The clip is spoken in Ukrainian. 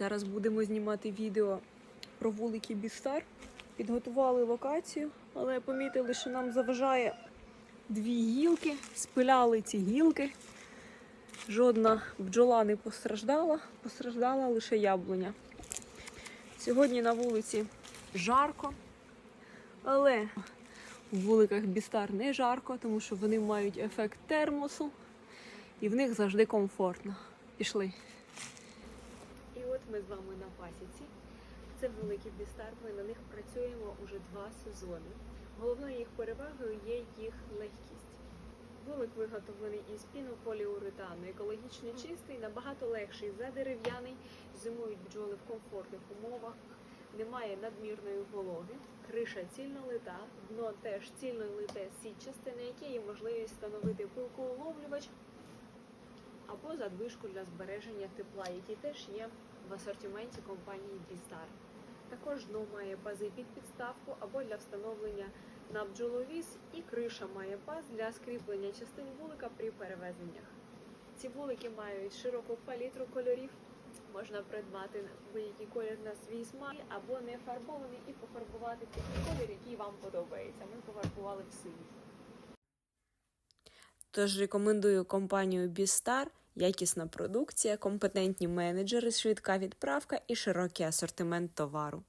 Зараз будемо знімати відео про вулики Бістар. Підготували локацію, але помітили, що нам заважає дві гілки. Спиляли ці гілки. Жодна бджола не постраждала, постраждала лише яблуня. Сьогодні на вулиці жарко, але у вуликах Бістар не жарко, тому що вони мають ефект термосу і в них завжди комфортно. Пішли. Ми з вами на пасіці. Це великий бістар. Ми на них працюємо уже два сезони. Головною їх перевагою є їх легкість. Вулик виготовлений із пінополіуретану, екологічно чистий, набагато легший за дерев'яний. Зимують бджоли в комфортних умовах, немає надмірної вологи, криша цільно лита, дно теж цільно лите сітчасте, на яке є можливість встановити пилкоуловлювач або задвижку для збереження тепла, які теж є в асортименті компанії Бістар. Також дно має пази під підставку або для встановлення на бджоловіз, і криша має паз для скріплення частин вулика при перевезеннях. Ці вулики мають широку палітру кольорів. Можна придбати будь-який колір на свій смак або не фарбований і пофарбувати такий колір, який вам подобається. Ми пофарбували в синій. Тож рекомендую компанію Бістар, якісна продукція, компетентні менеджери, швидка відправка і широкий асортимент товару.